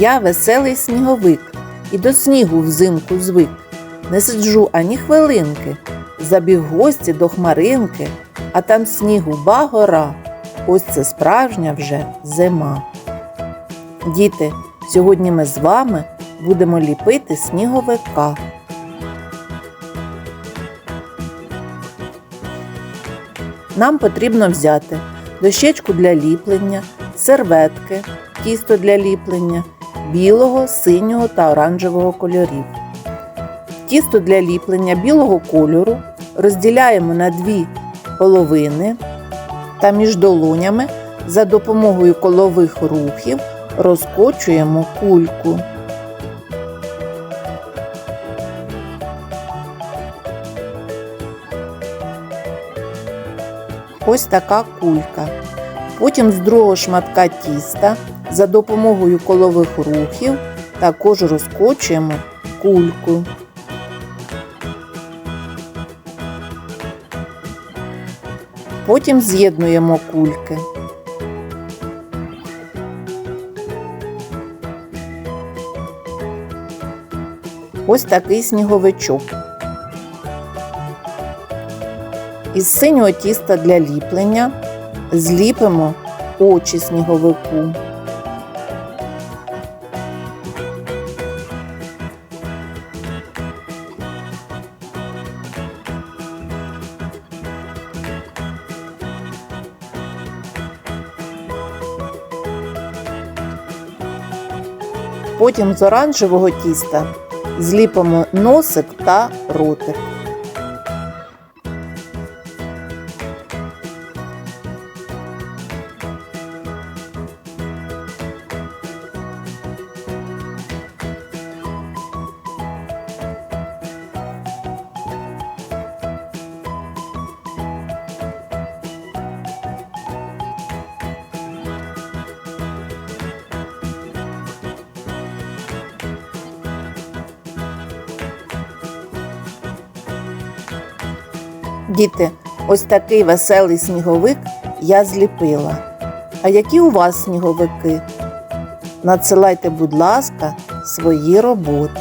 Я веселий сніговик і до снігу взимку звик. Не сиджу ані хвилинки. Забіг гості до хмаринки, а там снігу ба гора. Ось це справжня вже зима. Діти, сьогодні ми з вами будемо ліпити сніговика. Нам потрібно взяти дощечку для ліплення, серветки, тісто для ліплення, білого, синього та оранжевого кольорів. Тісто для ліплення білого кольору розділяємо на дві половини та між долонями за допомогою колових рухів розкочуємо кульку. Ось така кулька. Потім з другого шматка тіста за допомогою колових рухів також розкочуємо кульку. Потім з'єднуємо кульки. Ось такий сніговичок. Із синього тіста для ліплення зліпимо очі сніговику. Потім з оранжевого тіста зліпимо носик та ротик. Діти, ось такий веселий сніговик я зліпила. А які у вас сніговики? Надсилайте, будь ласка, свої роботи.